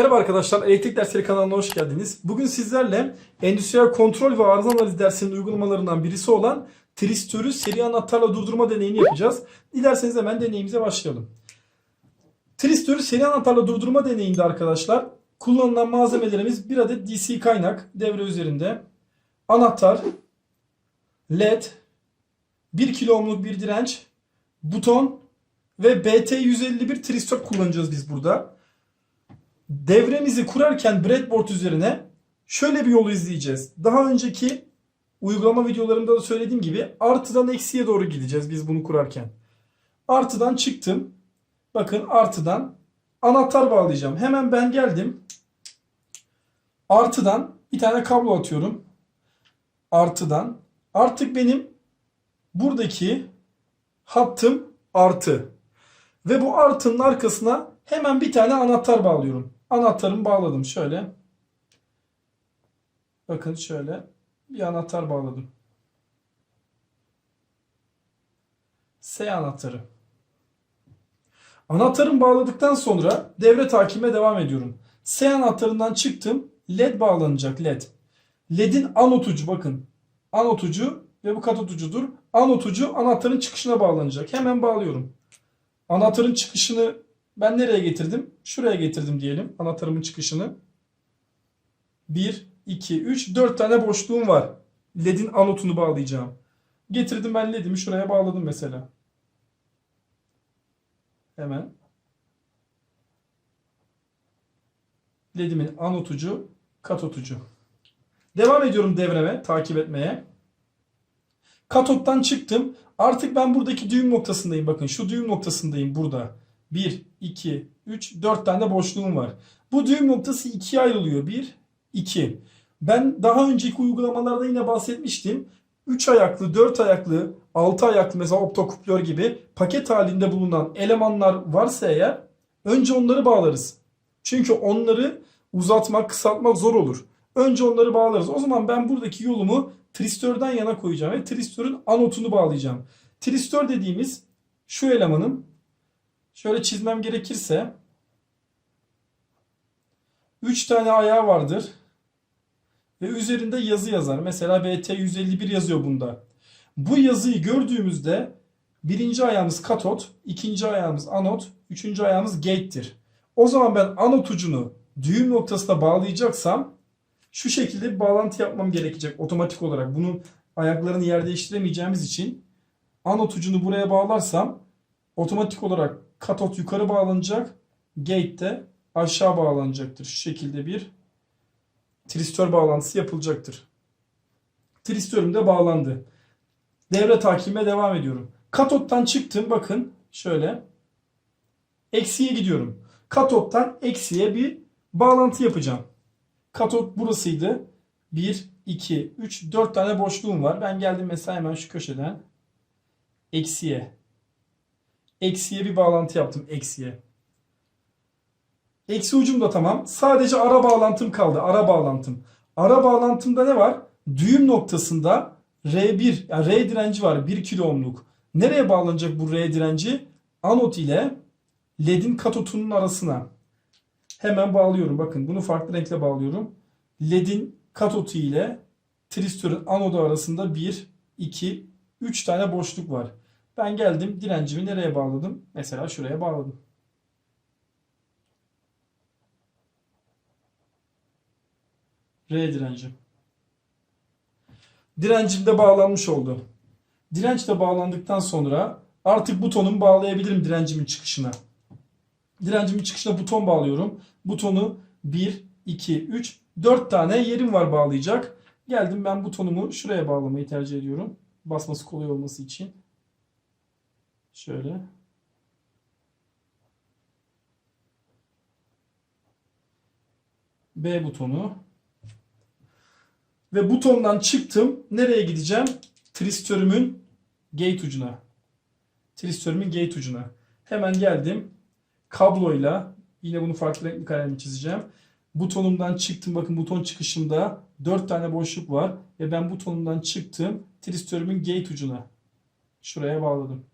Merhaba arkadaşlar, Elektrik Dersleri kanalına hoş geldiniz. Bugün sizlerle endüstriyel kontrol ve arıza analiz dersinin uygulamalarından birisi olan tristörü seri anahtarla durdurma deneyini yapacağız. Dilerseniz hemen deneyimize başlayalım. Tristörü seri anahtarla durdurma deneyinde arkadaşlar kullanılan malzemelerimiz bir adet DC kaynak devre üzerinde, anahtar, led, 1 kilo ohmluk bir direnç, buton ve BT151 tristör kullanacağız biz burada devremizi kurarken breadboard üzerine şöyle bir yolu izleyeceğiz. Daha önceki uygulama videolarımda da söylediğim gibi artıdan eksiye doğru gideceğiz biz bunu kurarken. Artıdan çıktım. Bakın artıdan anahtar bağlayacağım. Hemen ben geldim. Artıdan bir tane kablo atıyorum. Artıdan. Artık benim buradaki hattım artı. Ve bu artının arkasına hemen bir tane anahtar bağlıyorum. Anahtarımı bağladım şöyle. Bakın şöyle bir anahtar bağladım. S anahtarı. Anahtarımı bağladıktan sonra devre takibime devam ediyorum. S anahtarından çıktım. LED bağlanacak LED. LED'in anot bakın. Anot ucu ve bu katot ucudur. Anahtarın çıkışına bağlanacak. Hemen bağlıyorum. Anahtarın çıkışını ben nereye getirdim? Şuraya getirdim diyelim anahtarımın çıkışını. 1, 2, 3, 4 tane boşluğum var. LED'in anotunu bağlayacağım. Getirdim ben LED'imi şuraya bağladım mesela. Hemen. LED'imin anot ucu, katot ucu. Devam ediyorum devreme, takip etmeye. Katottan çıktım. Artık ben buradaki düğüm noktasındayım. Bakın şu düğüm noktasındayım burada. 1, 2, 3, 4 tane boşluğum var. Bu düğüm noktası ikiye ayrılıyor. 1, 2. Ben daha önceki uygulamalarda yine bahsetmiştim. 3 ayaklı, 4 ayaklı, 6 ayaklı mesela optokuplör gibi paket halinde bulunan elemanlar varsa eğer önce onları bağlarız. Çünkü onları uzatmak, kısaltmak zor olur. Önce onları bağlarız. O zaman ben buradaki yolumu tristörden yana koyacağım ve tristörün anotunu bağlayacağım. Tristör dediğimiz şu elemanın şöyle çizmem gerekirse 3 tane ayağı vardır. Ve üzerinde yazı yazar. Mesela BT151 yazıyor bunda. Bu yazıyı gördüğümüzde birinci ayağımız katot, ikinci ayağımız anot, üçüncü ayağımız gate'tir. O zaman ben anot ucunu düğüm noktasına bağlayacaksam şu şekilde bir bağlantı yapmam gerekecek otomatik olarak. Bunun ayaklarını yer değiştiremeyeceğimiz için anot ucunu buraya bağlarsam otomatik olarak katot yukarı bağlanacak. Gate de aşağı bağlanacaktır. Şu şekilde bir tristör bağlantısı yapılacaktır. Tristörüm de bağlandı. Devre takibime devam ediyorum. Katottan çıktım bakın şöyle. Eksiye gidiyorum. Katottan eksiye bir bağlantı yapacağım. Katot burasıydı. 1, 2, 3, 4 tane boşluğum var. Ben geldim mesela hemen şu köşeden. Eksiye. Eksiye bir bağlantı yaptım. Eksiye. Eksi ucum da tamam. Sadece ara bağlantım kaldı. Ara bağlantım. Ara bağlantımda ne var? Düğüm noktasında R1, yani R direnci var. 1 kilo ohmluk. Nereye bağlanacak bu R direnci? Anot ile LED'in katotunun arasına. Hemen bağlıyorum. Bakın bunu farklı renkle bağlıyorum. LED'in katotu ile tristörün anodu arasında 1, 2, 3 tane boşluk var. Ben geldim direncimi nereye bağladım? Mesela şuraya bağladım. R direnci. Direncim de bağlanmış oldu. Direnç de bağlandıktan sonra artık butonumu bağlayabilirim direncimin çıkışına. Direncimin çıkışına buton bağlıyorum. Butonu 1, 2, 3, 4 tane yerim var bağlayacak. Geldim ben butonumu şuraya bağlamayı tercih ediyorum. Basması kolay olması için. Şöyle. B butonu. Ve butondan çıktım. Nereye gideceğim? Tristörümün gate ucuna. Tristörümün gate ucuna. Hemen geldim. Kabloyla yine bunu farklı renkli kalemle çizeceğim. Butonumdan çıktım. Bakın buton çıkışımda 4 tane boşluk var. Ve ben butonumdan çıktım. Tristörümün gate ucuna. Şuraya bağladım.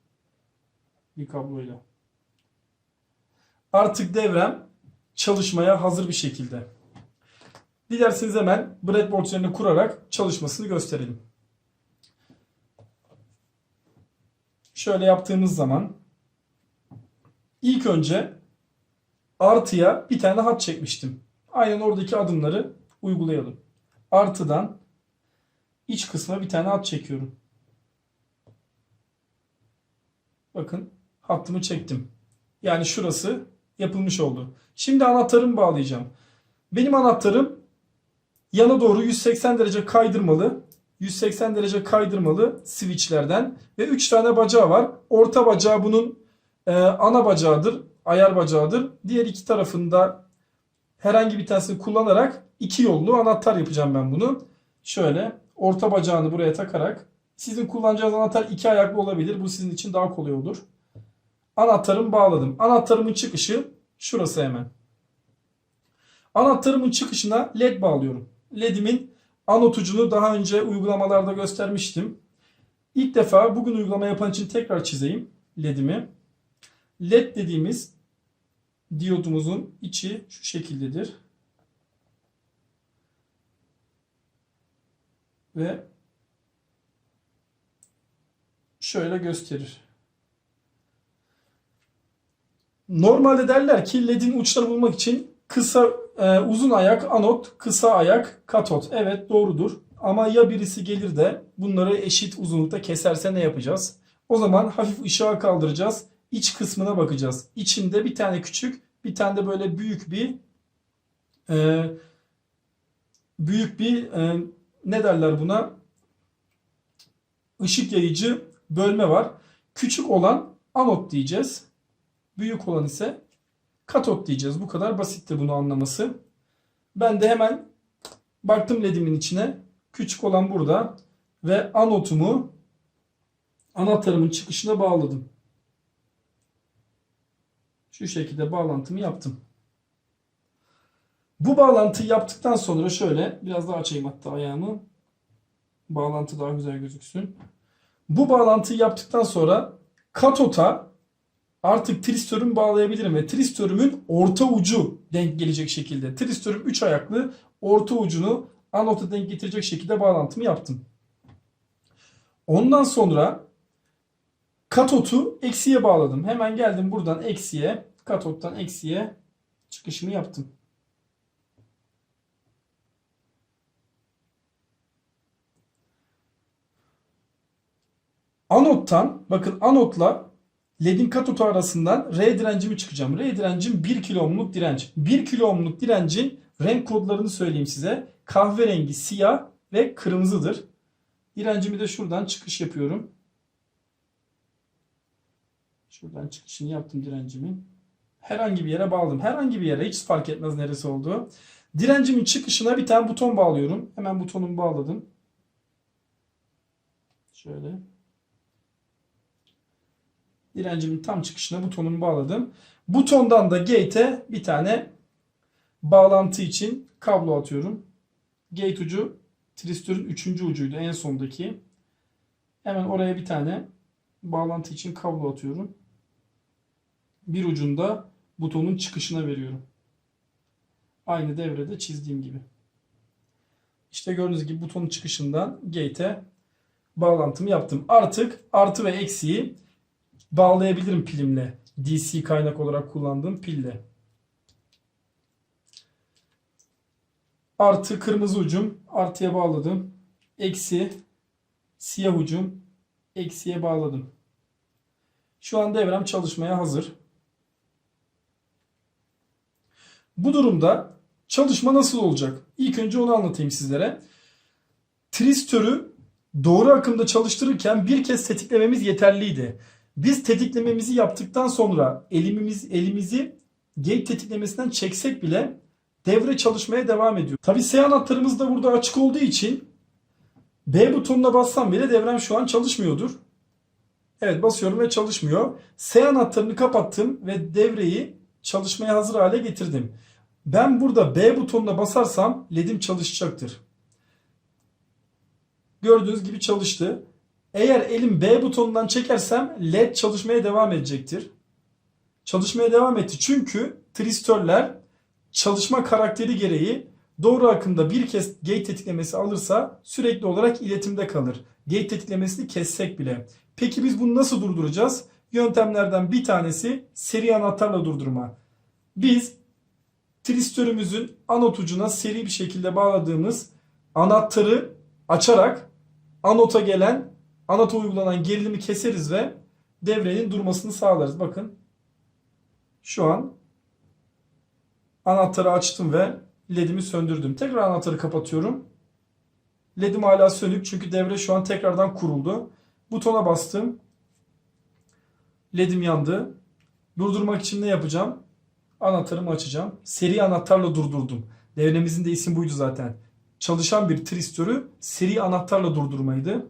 Bir kabloyla. Artık devrem çalışmaya hazır bir şekilde. Dilerseniz hemen breadboard üzerine kurarak çalışmasını gösterelim. Şöyle yaptığımız zaman ilk önce artıya bir tane hat çekmiştim. Aynen oradaki adımları uygulayalım. Artıdan iç kısma bir tane hat çekiyorum. Bakın hattımı çektim. Yani şurası yapılmış oldu. Şimdi anahtarımı bağlayacağım. Benim anahtarım yana doğru 180 derece kaydırmalı. 180 derece kaydırmalı switchlerden ve 3 tane bacağı var. Orta bacağı bunun e, ana bacağıdır, ayar bacağıdır. Diğer iki tarafında herhangi bir tanesini kullanarak iki yollu anahtar yapacağım ben bunu. Şöyle orta bacağını buraya takarak sizin kullanacağınız anahtar iki ayaklı olabilir. Bu sizin için daha kolay olur. Anahtarımı bağladım. Anahtarımın çıkışı şurası hemen. Anahtarımın çıkışına led bağlıyorum. Led'imin anot ucunu daha önce uygulamalarda göstermiştim. İlk defa bugün uygulama yapan için tekrar çizeyim ledimi. Led dediğimiz diyodumuzun içi şu şekildedir. Ve şöyle gösterir. Normalde derler ki ledin uçlarını bulmak için kısa e, uzun ayak anot, kısa ayak katot. Evet doğrudur. Ama ya birisi gelir de bunları eşit uzunlukta keserse ne yapacağız? O zaman hafif ışığa kaldıracağız. İç kısmına bakacağız. İçinde bir tane küçük, bir tane de böyle büyük bir e, büyük bir e, ne derler buna? Işık yayıcı bölme var. Küçük olan anot diyeceğiz. Büyük olan ise katot diyeceğiz. Bu kadar basitti bunu anlaması. Ben de hemen baktım ledimin içine. Küçük olan burada ve anotumu anahtarımın çıkışına bağladım. Şu şekilde bağlantımı yaptım. Bu bağlantıyı yaptıktan sonra şöyle biraz daha açayım hatta ayağımı. Bağlantı daha güzel gözüksün. Bu bağlantıyı yaptıktan sonra katota artık tristörümü bağlayabilirim ve tristörümün orta ucu denk gelecek şekilde. Tristörüm 3 ayaklı orta ucunu anota denk getirecek şekilde bağlantımı yaptım. Ondan sonra katotu eksiye bağladım. Hemen geldim buradan eksiye, katottan eksiye çıkışımı yaptım. Anottan bakın anotla ledin katotu arasından R direncimi çıkacağım. R direncim 1 kilo ohmluk direnç. 1 kilo ohmluk direncin renk kodlarını söyleyeyim size. Kahverengi, siyah ve kırmızıdır. Direncimi de şuradan çıkış yapıyorum. Şuradan çıkışını yaptım direncimin. Herhangi bir yere bağladım. Herhangi bir yere hiç fark etmez neresi olduğu. Direncimin çıkışına bir tane buton bağlıyorum. Hemen butonumu bağladım. Şöyle. Direncimin tam çıkışına butonumu bağladım. Butondan da gate'e bir tane bağlantı için kablo atıyorum. Gate ucu tristörün üçüncü ucuydu en sondaki. Hemen oraya bir tane bağlantı için kablo atıyorum. Bir ucunda butonun çıkışına veriyorum. Aynı devrede çizdiğim gibi. İşte gördüğünüz gibi butonun çıkışından gate'e bağlantımı yaptım. Artık artı ve eksiği bağlayabilirim pilimle. DC kaynak olarak kullandığım pille. Artı kırmızı ucum artıya bağladım. Eksi siyah ucum eksiye bağladım. Şu an devrem çalışmaya hazır. Bu durumda çalışma nasıl olacak? İlk önce onu anlatayım sizlere. Tristörü doğru akımda çalıştırırken bir kez tetiklememiz yeterliydi. Biz tetiklememizi yaptıktan sonra elimiz, elimizi gate tetiklemesinden çeksek bile devre çalışmaya devam ediyor. Tabi S anahtarımız da burada açık olduğu için B butonuna bassam bile devrem şu an çalışmıyordur. Evet basıyorum ve çalışmıyor. S anahtarını kapattım ve devreyi çalışmaya hazır hale getirdim. Ben burada B butonuna basarsam ledim çalışacaktır. Gördüğünüz gibi çalıştı. Eğer elim B butonundan çekersem led çalışmaya devam edecektir. Çalışmaya devam etti. Çünkü tristörler çalışma karakteri gereği doğru akımda bir kez gate tetiklemesi alırsa sürekli olarak iletimde kalır. Gate tetiklemesini kessek bile. Peki biz bunu nasıl durduracağız? Yöntemlerden bir tanesi seri anahtarla durdurma. Biz tristörümüzün anot ucuna seri bir şekilde bağladığımız anahtarı açarak anota gelen, anota uygulanan gerilimi keseriz ve devrenin durmasını sağlarız. Bakın şu an anahtarı açtım ve ledimi söndürdüm. Tekrar anahtarı kapatıyorum. Ledim hala sönük çünkü devre şu an tekrardan kuruldu. Butona bastım. Ledim yandı. Durdurmak için ne yapacağım? Anahtarımı açacağım. Seri anahtarla durdurdum. Devremizin de isim buydu zaten. Çalışan bir tristörü seri anahtarla durdurmaydı.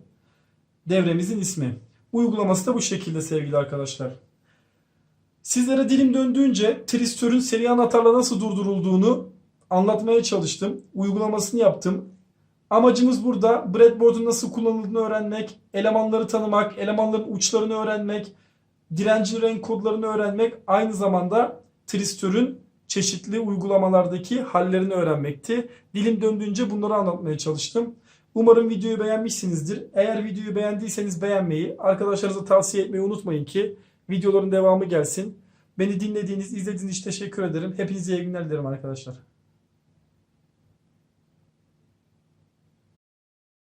Devremizin ismi. Uygulaması da bu şekilde sevgili arkadaşlar. Sizlere dilim döndüğünce tristörün seri anahtarla nasıl durdurulduğunu anlatmaya çalıştım. Uygulamasını yaptım. Amacımız burada breadboard'un nasıl kullanıldığını öğrenmek, elemanları tanımak, elemanların uçlarını öğrenmek, direncin renk kodlarını öğrenmek, aynı zamanda tristörün çeşitli uygulamalardaki hallerini öğrenmekti. Dilim döndüğünce bunları anlatmaya çalıştım. Umarım videoyu beğenmişsinizdir. Eğer videoyu beğendiyseniz beğenmeyi, arkadaşlarınıza tavsiye etmeyi unutmayın ki videoların devamı gelsin. Beni dinlediğiniz, izlediğiniz için teşekkür ederim. Hepinize iyi günler dilerim arkadaşlar.